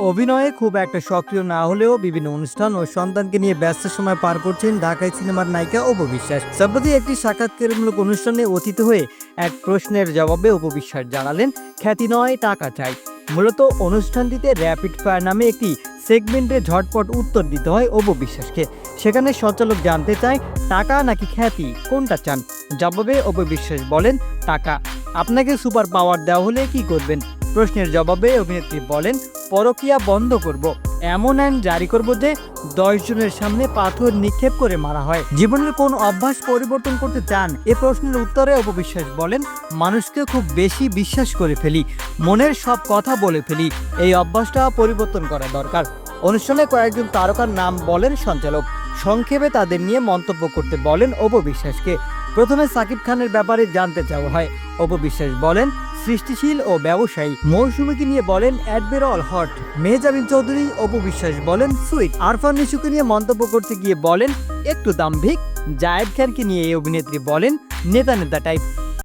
অভিনয়ে খুব একটা সক্রিয় না হলেও বিভিন্ন অনুষ্ঠান ও সন্তানকে নিয়ে ব্যস্ত সময় পার করছেন ঢাকায় সিনেমার নায়িকা অপবিশ্বাস সম্প্রতি একটি সাক্ষাৎকারমূলক অনুষ্ঠানে অতীত হয়ে এক প্রশ্নের জবাবে অপবিশ্বাস জানালেন, খ্যাতি নয়, টাকা চাই। মূলত অনুষ্ঠানটিতে র্যাপিড ফায়ার নামে একটি সেগমেন্টে ঝটপট উত্তর দিতে হয় অপবিশ্বাসকে সেখানে সঞ্চালক জানতে চায়, টাকা নাকি খ্যাতি? কোনটা চান? জবাবে অপবিশ্বাস বলেন, টাকা। আপনাকে সুপার পাওয়ার দেওয়া হলে কি করবেন? প্রশ্নের জবাবে অভিনেত্রী বলেন, পরকিয়া বন্ধ করব। এমন আইন জারি করব যে দশ জনের সামনে পাথর নিক্ষেপ করে মারা হয়। জীবনের কোন অভ্যাস পরিবর্তন করতে চান? এ প্রশ্নের উত্তরে অপবিশ্বাস বলেন, মানুষকে খুব বেশি বিশ্বাস করে ফেলি, মনের সব কথা বলে ফেলি। এই অভ্যাসটা পরিবর্তন করা দরকার। অনুষ্ঠানে কয়েকজন তারকার নাম বলেন সঞ্চালক। সংক্ষেপে তাদের নিয়ে মন্তব্য করতে বলেন অপবিশ্বাসকে। প্রথমে সাকিব খানের ব্যাপারে জানতে চাওয়া হয়। অপবিশ্বাস বলেন, সৃষ্টিশীল ও ব্যবসায়ী। মৌসুমীকে নিয়ে বলেন, অ্যাডমিরাল হট। মেহজাবিন চৌধুরী অপবিশ্বাস বলেন, সুইট। আরফান নিশুকে নিয়ে মন্তব্য করতে গিয়ে বলেন, একটু দাম্ভিক। জায়েদ খানকে নিয়ে এই অভিনেত্রী বলেন নেতা নেতা টাইপ